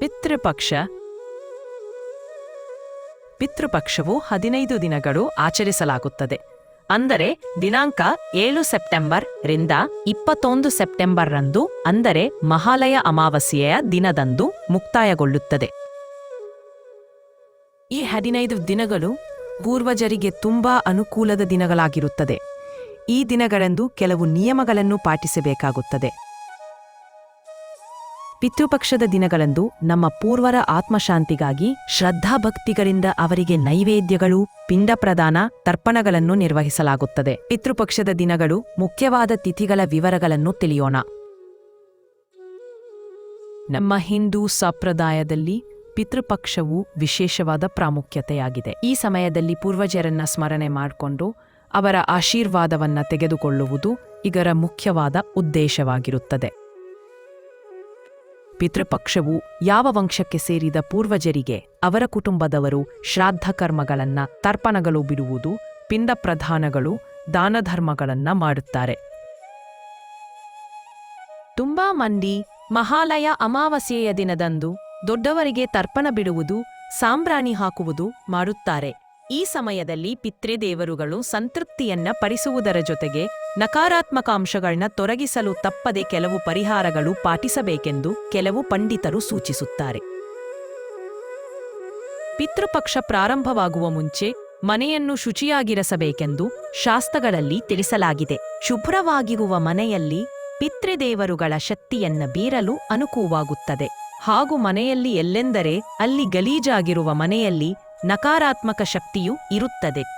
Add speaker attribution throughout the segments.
Speaker 1: ಪಿತೃಪಕ್ಷ. ಪಿತೃಪಕ್ಷವು ಹದಿನೈದು ದಿನಗಳು ಆಚರಿಸಲಾಗುತ್ತದೆ. ಅಂದರೆ ದಿನಾಂಕ ಏಳು ಸೆಪ್ಟೆಂಬರ್ ರಿಂದ ಇಪ್ಪತ್ತೊಂದು ಸೆಪ್ಟೆಂಬರ್ ರಂದು, ಅಂದರೆ ಮಹಾಲಯ ಅಮಾವಾಸ್ಯೆಯ ದಿನದಂದು ಮುಕ್ತಾಯಗೊಳ್ಳುತ್ತದೆ. ಈ ಹದಿನೈದು ದಿನಗಳು ಪೂರ್ವಜರಿಗೆ ತುಂಬಾ ಅನುಕೂಲದ ದಿನಗಳಾಗಿರುತ್ತದೆ. ಈ ದಿನಗಳಂದು ಕೆಲವು ನಿಯಮಗಳನ್ನು ಪಾಟಿಸಬೇಕಾಗುತ್ತದೆ. ಪಿತೃಪಕ್ಷದ ದಿನಗಳಂದು ನಮ್ಮ ಪೂರ್ವರ ಆತ್ಮಶಾಂತಿಗಾಗಿ ಶ್ರದ್ಧಾಭಕ್ತಿಗಳಿಂದ ಅವರಿಗೆ ನೈವೇದ್ಯಗಳು, ಪಿಂಡ ಪ್ರದಾನ, ತರ್ಪಣಗಳನ್ನು ನಿರ್ವಹಿಸಲಾಗುತ್ತದೆ. ಪಿತೃಪಕ್ಷದ ದಿನಗಳು ಮುಖ್ಯವಾದ ತಿಥಿಗಳ ವಿವರಗಳನ್ನು ತಿಳಿಯೋಣ. ನಮ್ಮ ಹಿಂದೂ ಸಂಪ್ರದಾಯದಲ್ಲಿ ಪಿತೃಪಕ್ಷವು ವಿಶೇಷವಾದ ಪ್ರಾಮುಖ್ಯತೆಯಾಗಿದೆ. ಈ ಸಮಯದಲ್ಲಿ ಪೂರ್ವಜರನ್ನ ಸ್ಮರಣೆ ಮಾಡಿಕೊಂಡು ಅವರ ಆಶೀರ್ವಾದವನ್ನ ತೆಗೆದುಕೊಳ್ಳುವುದು ಇದರ ಮುಖ್ಯವಾದ ಉದ್ದೇಶವಾಗಿರುತ್ತದೆ. ಪಿತೃಪಕ್ಷವು ಯಾವ ವಂಶಕ್ಕೆ ಸೇರಿದ ಪೂರ್ವಜರಿಗೆ ಅವರ ಕುಟುಂಬದವರು ಶ್ರಾದ್ದ ಕರ್ಮಗಳನ್ನ ತರ್ಪಣಗಳು ಬಿಡುವುದು ಪಿಂಡ ಪ್ರಧಾನಗಳು ದಾನಧರ್ಮಗಳನ್ನ ಮಾಡುತ್ತಾರೆ. ತುಂಬಾ ಮಂದಿ ಮಹಾಲಯ ಅಮಾವಾಸ್ಯೆಯ ದಿನದಂದು ದೊಡ್ಡವರಿಗೆ ತರ್ಪಣ ಬಿಡುವುದು, ಸಾಂಬ್ರಾಣಿ ಹಾಕುವುದು ಮಾಡುತ್ತಾರೆ. ಈ ಸಮಯದಲ್ಲಿ ಪಿತೃದೇವರುಗಳು ಸಂತೃಪ್ತಿಯನ್ನ ಪರಿಸುವುದರ ಜೊತೆಗೆ ನಕಾರಾತ್ಮಕ ಅಂಶಗಳನ್ನ ತೊರಗಿಸಲು ತಪ್ಪದೆ ಕೆಲವು ಪರಿಹಾರಗಳು ಪಾಟಿಸಬೇಕೆಂದು ಕೆಲವು ಪಂಡಿತರು ಸೂಚಿಸುತ್ತಾರೆ. ಪಿತೃಪಕ್ಷ ಪ್ರಾರಂಭವಾಗುವ ಮುಂಚೆ ಮನೆಯನ್ನು ಶುಚಿಯಾಗಿರಸಬೇಕೆಂದು ಶಾಸ್ತ್ರಗಳಲ್ಲಿ ತಿಳಿಸಲಾಗಿದೆ. ಶುಭ್ರವಾಗಿರುವ ಮನೆಯಲ್ಲಿ ಪಿತೃದೇವರುಗಳ ಶಕ್ತಿಯನ್ನ ಬೀರಲು ಅನುಕೂವಾಗುತ್ತದೆ. ಹಾಗೂ ಮನೆಯಲ್ಲಿ ಎಲ್ಲೆಂದರೆ ಅಲ್ಲಿ ಗಲೀಜಾಗಿರುವ ಮನೆಯಲ್ಲಿ ನಕಾರಾತ್ಮಕ ಶಕ್ತಿಯೂ ಇರುತ್ತದೆ.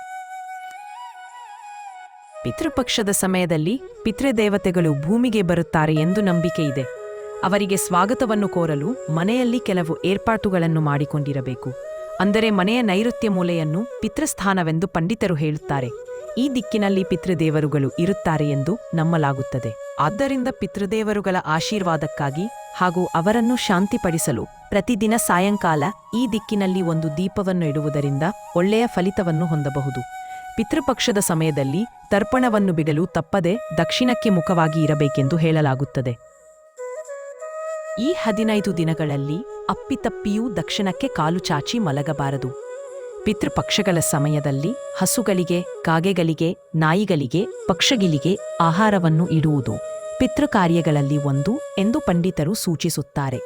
Speaker 1: ಪಿತೃಪಕ್ಷದ ಸಮಯದಲ್ಲಿ ಪಿತೃದೇವತೆಗಳು ಭೂಮಿಗೆ ಬರುತ್ತಾರೆ ಎಂದು ನಂಬಿಕೆ ಇದೆ. ಅವರಿಗೆ ಸ್ವಾಗತವನ್ನು ಕೋರಲು ಮನೆಯಲ್ಲಿ ಕೆಲವು ಏರ್ಪಾಟುಗಳನ್ನು ಮಾಡಿಕೊಂಡಿರಬೇಕು. ಅಂದರೆ ಮನೆಯ ನೈಋತ್ಯ ಮೂಲೆಯನ್ನು ಪಿತೃಸ್ಥಾನವೆಂದು ಪಂಡಿತರು ಹೇಳುತ್ತಾರೆ. ಈ ದಿಕ್ಕಿನಲ್ಲಿ ಪಿತೃದೇವರುಗಳು ಇರುತ್ತಾರೆ ಎಂದು ನಂಬಲಾಗುತ್ತದೆ. ಆದ್ದರಿಂದ ಪಿತೃದೇವರುಗಳ ಆಶೀರ್ವಾದಕ್ಕಾಗಿ ಹಾಗೂ ಅವರನ್ನು ಶಾಂತಿಪಡಿಸಲು ಪ್ರತಿದಿನ ಸಾಯಂಕಾಲ ಈ ದಿಕ್ಕಿನಲ್ಲಿ ಒಂದು ದೀಪವನ್ನು ಇಡುವುದರಿಂದ ಒಳ್ಳೆಯ ಫಲಿತವನ್ನು ಹೊಂದಬಹುದು. ಪಿತೃಪಕ್ಷದ ಸಮಯದಲ್ಲಿ ತರ್ಪಣವನ್ನು ಬಿಡಲು ತಪ್ಪದೆ ದಕ್ಷಿಣಕ್ಕೆ ಮುಖವಾಗಿ ಇರಬೇಕೆಂದು ಹೇಳಲಾಗುತ್ತದೆ. ಈ ಹದಿನೈದು ದಿನಗಳಲ್ಲಿ ಅಪ್ಪಿತಪ್ಪಿಯೂ ದಕ್ಷಿಣಕ್ಕೆ ಕಾಲು ಚಾಚಿ ಮಲಗಬಾರದು. ಪಿತೃಪಕ್ಷಗಳ ಸಮಯದಲ್ಲಿ ಹಸುಗಳಿಗೆ, ಕಾಗೆಗಳಿಗೆ, ನಾಯಿಗಳಿಗೆ, ಪಕ್ಷಗಿಲಿಗೆ ಆಹಾರವನ್ನು ಇಡುವುದು ಪಿತೃಕಾರ್ಯಗಳಲ್ಲಿ ಒಂದು ಎಂದು ಪಂಡಿತರು ಸೂಚಿಸುತ್ತಾರೆ.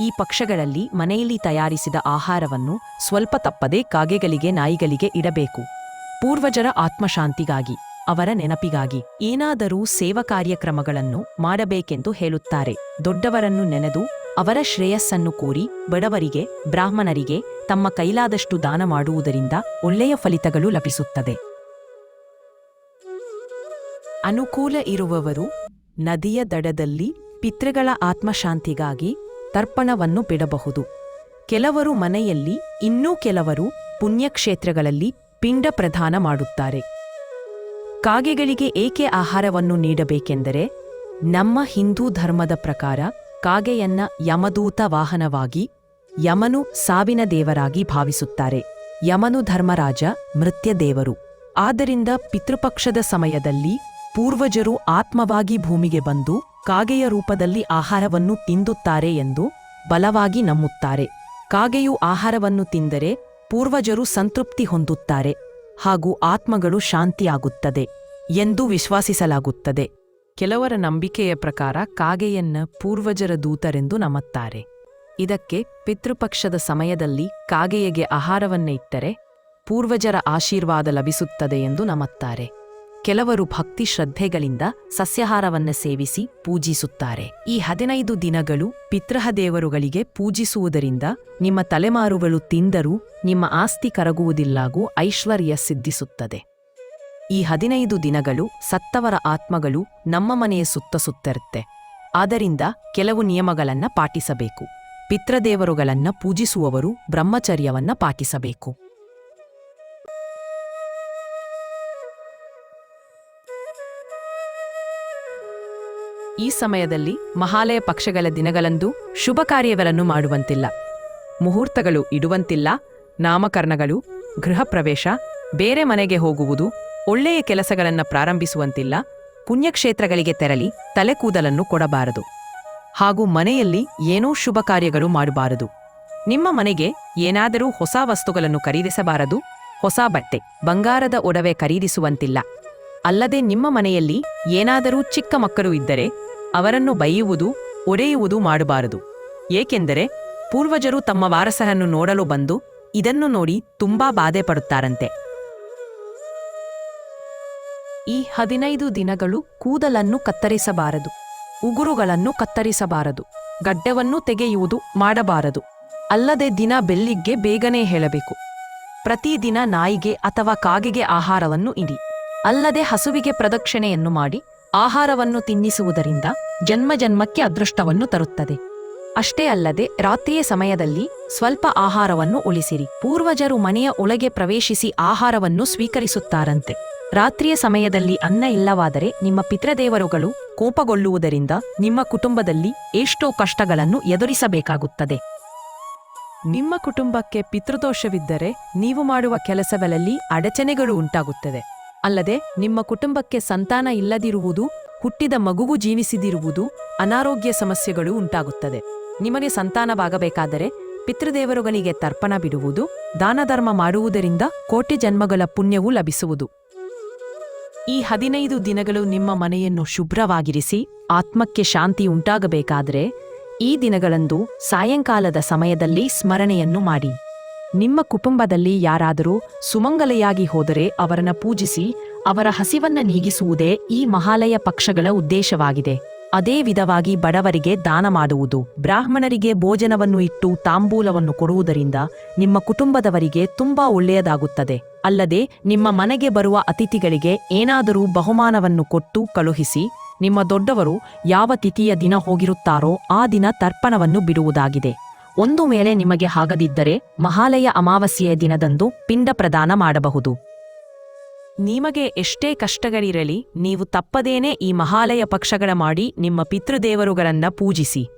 Speaker 1: ಈ ಪಕ್ಷಗಳಲ್ಲಿ ಮನೆಯಲ್ಲಿ ತಯಾರಿಸಿದ ಆಹಾರವನ್ನು ಸ್ವಲ್ಪ ತಪ್ಪದೆ ಕಾಗೆಗಳಿಗೆ ನಾಯಿಗಳಿಗೆ ಇಡಬೇಕು. ಪೂರ್ವಜರ ಆತ್ಮಶಾಂತಿಗಾಗಿ, ಅವರ ನೆನಪಿಗಾಗಿ ಏನಾದರೂ ಸೇವಾ ಕಾರ್ಯಕ್ರಮಗಳನ್ನು ಮಾಡಬೇಕೆಂದು ಹೇಳುತ್ತಾರೆ. ದೊಡ್ಡವರನ್ನು ನೆನೆದು ಅವರ ಶ್ರೇಯಸ್ಸನ್ನು ಕೋರಿ ಬಡವರಿಗೆ, ಬ್ರಾಹ್ಮಣರಿಗೆ ತಮ್ಮ ಕೈಲಾದಷ್ಟು ದಾನ ಮಾಡುವುದರಿಂದ ಒಳ್ಳೆಯ ಫಲಿತಗಳು ಲಭಿಸುತ್ತದೆ. ಅನುಕೂಲ ಇರುವವರು ನದಿಯ ದಡದಲ್ಲಿ ಪಿತೃಗಳ ಆತ್ಮಶಾಂತಿಗಾಗಿ ತರ್ಪಣವನ್ನು ಬಿಡಬಹುದು. ಕೆಲವರು ಮನೆಯಲ್ಲಿ, ಇನ್ನೂ ಕೆಲವರು ಪುಣ್ಯಕ್ಷೇತ್ರಗಳಲ್ಲಿ ಪಿಂಡ ಪ್ರಧಾನ ಮಾಡುತ್ತಾರೆ. ಕಾಗೆಗಳಿಗೆ ಏಕೆ ಆಹಾರವನ್ನು ನೀಡಬೇಕೆಂದರೆ, ನಮ್ಮ ಹಿಂದೂ ಧರ್ಮದ ಪ್ರಕಾರ ಕಾಗೆಯನ್ನ ಯಮದೂತ ವಾಹನವಾಗಿ ಯಮನು ಸಾವಿನ ದೇವರಾಗಿ ಭಾವಿಸುತ್ತಾರೆ. ಯಮನು ಧರ್ಮರಾಜ, ಮೃತ್ಯದೇವರು. ಆದ್ದರಿಂದ ಪಿತೃಪಕ್ಷದ ಸಮಯದಲ್ಲಿ ಪೂರ್ವಜರು ಆತ್ಮವಾಗಿ ಭೂಮಿಗೆ ಬಂದು ಕಾಗೆಯ ರೂಪದಲ್ಲಿ ಆಹಾರವನ್ನು ತಿಂದುತ್ತಾರೆ ಎಂದು ಬಲವಾಗಿ ನಂಬುತ್ತಾರೆ. ಕಾಗೆಯು ಆಹಾರವನ್ನು ತಿಂದರೆ ಪೂರ್ವಜರು ಸಂತೃಪ್ತಿ ಹೊಂದುತ್ತಾರೆ ಹಾಗೂ ಆತ್ಮಗಳು ಶಾಂತಿಯಾಗುತ್ತದೆ ಎಂದು ವಿಶ್ವಾಸಿಸಲಾಗುತ್ತದೆ. ಕೆಲವರ ನಂಬಿಕೆಯ ಪ್ರಕಾರ ಕಾಗೆಯನ್ನ ಪೂರ್ವಜರ ದೂತರೆಂದು ನಂಬುತ್ತಾರೆ ಇದಕ್ಕೆ ಪಿತೃಪಕ್ಷದ ಸಮಯದಲ್ಲಿ ಕಾಗೆಯಗೆ ಆಹಾರವನ್ನೇ ಇಟ್ಟರೆ ಪೂರ್ವಜರ ಆಶೀರ್ವಾದ ಲಭಿಸುತ್ತದೆ ಎಂದು ನಂಬುತ್ತಾರೆ ಕೆಲವರು ಭಕ್ತಿ ಶ್ರದ್ಧೆಗಳಿಂದ ಸಸ್ಯಾಹಾರವನ್ನು ಸೇವಿಸಿ ಪೂಜಿಸುತ್ತಾರೆ. ಈ ಹದಿನೈದು ದಿನಗಳು ಪಿತೃಹ ದೇವರುಗಳಿಗೆ ಪೂಜಿಸುವುದರಿಂದ ನಿಮ್ಮ ತಲೆಮಾರುಗಳು ತಿಂದರೂ ನಿಮ್ಮ ಆಸ್ತಿ ಕರಗುವುದಿಲ್ಲಾಗೂ ಐಶ್ವರ್ಯ ಸಿದ್ಧಿಸುತ್ತದೆ. ಈ ಹದಿನೈದು ದಿನಗಳು ಸತ್ತವರ ಆತ್ಮಗಳು ನಮ್ಮ ಮನೆಯ ಸುತ್ತ ಸುತ್ತಿರುತ್ತೆ. ಆದ್ದರಿಂದ ಕೆಲವು ನಿಯಮಗಳನ್ನು ಪಾಟಿಸಬೇಕು. ಪಿತೃದೇವರುಗಳನ್ನು ಪೂಜಿಸುವವರು ಬ್ರಹ್ಮಚರ್ಯವನ್ನ ಪಾಟಿಸಬೇಕು. ಈ ಸಮಯದಲ್ಲಿ ಮಹಾಲಯ ಪಕ್ಷಗಳ ದಿನಗಳಂದು ಶುಭ ಕಾರ್ಯಗಳನ್ನು ಮಾಡುವಂತಿಲ್ಲ. ಮುಹೂರ್ತಗಳು ಇಡುವಂತಿಲ್ಲ, ನಾಮಕರಣಗಳು, ಗೃಹ ಪ್ರವೇಶ, ಬೇರೆ ಮನೆಗೆ ಹೋಗುವುದು, ಒಳ್ಳೆಯ ಕೆಲಸಗಳನ್ನು ಪ್ರಾರಂಭಿಸುವಂತಿಲ್ಲ, ಪುಣ್ಯಕ್ಷೇತ್ರಗಳಿಗೆ ತೆರಳಿ ತಲೆಕೂದಲನ್ನು ಕೊಡಬಾರದು. ಹಾಗೂ ಮನೆಯಲ್ಲಿ ಏನೂ ಶುಭ ಕಾರ್ಯಗಳು ಮಾಡಬಾರದು. ನಿಮ್ಮ ಮನೆಗೆ ಏನಾದರೂ ಹೊಸ ವಸ್ತುಗಳನ್ನು ಖರೀದಿಸಬಾರದು, ಹೊಸ ಬಟ್ಟೆ, ಬಂಗಾರದ ಒಡವೆ ಖರೀದಿಸುವಂತಿಲ್ಲ. ಅಲ್ಲದೆ ನಿಮ್ಮ ಮನೆಯಲ್ಲಿ ಏನಾದರೂ ಚಿಕ್ಕ ಮಕ್ಕಳು ಇದ್ದರೆ ಅವರನ್ನು ಬೈಯುವುದು, ಒಡೆಯುವುದು ಮಾಡಬಾರದು. ಏಕೆಂದರೆ ಪೂರ್ವಜರು ತಮ್ಮ ವಾರಸರನ್ನು ನೋಡಲು ಬಂದು ಇದನ್ನು ನೋಡಿ ತುಂಬಾ ಬಾಧೆ ಪಡುತ್ತಾರಂತೆ ಈ ಹದಿನೈದು ದಿನಗಳು ಕೂದಲನ್ನು ಕತ್ತರಿಸಬಾರದು, ಉಗುರುಗಳನ್ನು ಕತ್ತರಿಸಬಾರದು, ಗಡ್ಡವನ್ನು ತೆಗೆಯುವುದು ಮಾಡಬಾರದು. ಅಲ್ಲದೆ ದಿನ ಬೆಲ್ಲಿಗ್ಗೆ ಬೇಗನೆ ಹೇಳಬೇಕು. ಪ್ರತಿದಿನ ನಾಯಿಗೆ ಅಥವಾ ಕಾಗೆಗೆ ಆಹಾರವನ್ನು ಇಡಿ. ಅಲ್ಲದೆ ಹಸುವಿಗೆ ಪ್ರದಕ್ಷಿಣೆಯನ್ನು ಮಾಡಿ ಆಹಾರವನ್ನು ತಿನ್ನಿಸುವುದರಿಂದ ಜನ್ಮ ಜನ್ಮಕ್ಕೆ ಅದೃಷ್ಟವನ್ನು ತರುತ್ತದೆ. ಅಷ್ಟೇ ಅಲ್ಲದೆ ರಾತ್ರಿಯ ಸಮಯದಲ್ಲಿ ಸ್ವಲ್ಪ ಆಹಾರವನ್ನು ಉಳಿಸಿರಿ. ಪೂರ್ವಜರು ಮನೆಯ ಒಳಗೆ ಪ್ರವೇಶಿಸಿ ಆಹಾರವನ್ನು ಸ್ವೀಕರಿಸುತ್ತಾರಂತೆ. ರಾತ್ರಿಯ ಸಮಯದಲ್ಲಿ ಅನ್ನ ಇಲ್ಲವಾದರೆ ನಿಮ್ಮ ಪಿತೃದೇವರುಗಳು ಕೋಪಗೊಳ್ಳುವುದರಿಂದ ನಿಮ್ಮ ಕುಟುಂಬದಲ್ಲಿ ಎಷ್ಟೋ ಕಷ್ಟಗಳನ್ನು ಎದುರಿಸಬೇಕಾಗುತ್ತದೆ. ನಿಮ್ಮ ಕುಟುಂಬಕ್ಕೆ ಪಿತೃದೋಷವಿದ್ದರೆ ನೀವು ಮಾಡುವ ಕೆಲಸಗಳಲ್ಲಿ ಅಡಚಣೆಗಳು ಉಂಟಾಗುತ್ತದೆ ಅಲ್ಲದೆ ನಿಮ್ಮ ಕುಟುಂಬಕ್ಕೆ ಸಂತಾನ ಇಲ್ಲದಿರುವುದು, ಹುಟ್ಟಿದ ಮಗುವು ಜೀವಿಸಿದಿರುವುದು ಅನಾರೋಗ್ಯ ಸಮಸ್ಯೆಗಳು ಉಂಟಾಗುತ್ತದೆ. ನಿಮಗೆ ಸಂತಾನವಾಗಬೇಕಾದರೆ ಪಿತೃದೇವರುಗಳಿಗೆ ತರ್ಪಣ ಬಿಡುವುದು, ದಾನಧರ್ಮ ಮಾಡುವುದರಿಂದ ಕೋಟಿ ಜನ್ಮಗಳ ಪುಣ್ಯವು ಲಭಿಸುವುದು. ಈ ಹದಿನೈದು ದಿನಗಳು ನಿಮ್ಮ ಮನೆಯನ್ನು ಶುಭ್ರವಾಗಿರಿಸಿ, ಆತ್ಮಕ್ಕೆ ಶಾಂತಿ ಉಂಟಾಗಬೇಕಾದರೆ ಈ ದಿನಗಳಂದು ಸಾಯಂಕಾಲದ ಸಮಯದಲ್ಲಿ ಸ್ಮರಣೆಯನ್ನು ಮಾಡಿ. ನಿಮ್ಮ ಕುಟುಂಬದಲ್ಲಿ ಯಾರಾದರೂ ಸುಮಂಗಲೆಯಾಗಿ ಹೋದರೆ ಅವರನ್ನು ಪೂಜಿಸಿ ಅವರ ಹಸಿವನ್ನ ನೀಗಿಸುವುದೇ ಈ ಮಹಾಲಯ ಪಕ್ಷಗಳ ಉದ್ದೇಶವಾಗಿದೆ. ಅದೇ ವಿಧವಾಗಿ ಬಡವರಿಗೆ ದಾನ ಮಾಡುವುದು. ಬ್ರಾಹ್ಮಣರಿಗೆ ಭೋಜನವನ್ನು ಇಟ್ಟು ತಾಂಬೂಲವನ್ನು ಕೊಡುವುದರಿಂದ ನಿಮ್ಮ ಕುಟುಂಬದವರಿಗೆ ತುಂಬಾ ಒಳ್ಳೆಯದಾಗುತ್ತದೆ. ಅಲ್ಲದೆ ನಿಮ್ಮ ಮನೆಗೆ ಬರುವ ಅತಿಥಿಗಳಿಗೆ ಏನಾದರೂ ಬಹುಮಾನವನ್ನು ಕೊಟ್ಟು ಕಳುಹಿಸಿ ನಿಮ್ಮ ದೊಡ್ಡವರು ಯಾವ ತಿಥಿಯ ದಿನ ಹೋಗಿರುತ್ತಾರೋ ಆ ದಿನ ತರ್ಪಣವನ್ನು ಬಿಡುವುದಾಗಿದೆ. ಒಂದು ವೇಳೆ ನಿಮಗೆ ಆಗದಿದ್ದರೆ ಮಹಾಲಯ ಅಮಾವಾಸ್ಯೆಯ ದಿನದಂದು ಪಿಂಡ ಪ್ರದಾನ ಮಾಡಬಹುದು. ನಿಮಗೆ ಎಷ್ಟೇ ಕಷ್ಟಗಳಿರಲಿ, ನೀವು ತಪ್ಪದೇನೆ ಈ ಮಹಾಲಯ ಪಕ್ಷಗಳ ಮಾಡಿ ನಿಮ್ಮ ಪಿತೃದೇವರುಗಳನ್ನ ಪೂಜಿಸಿ.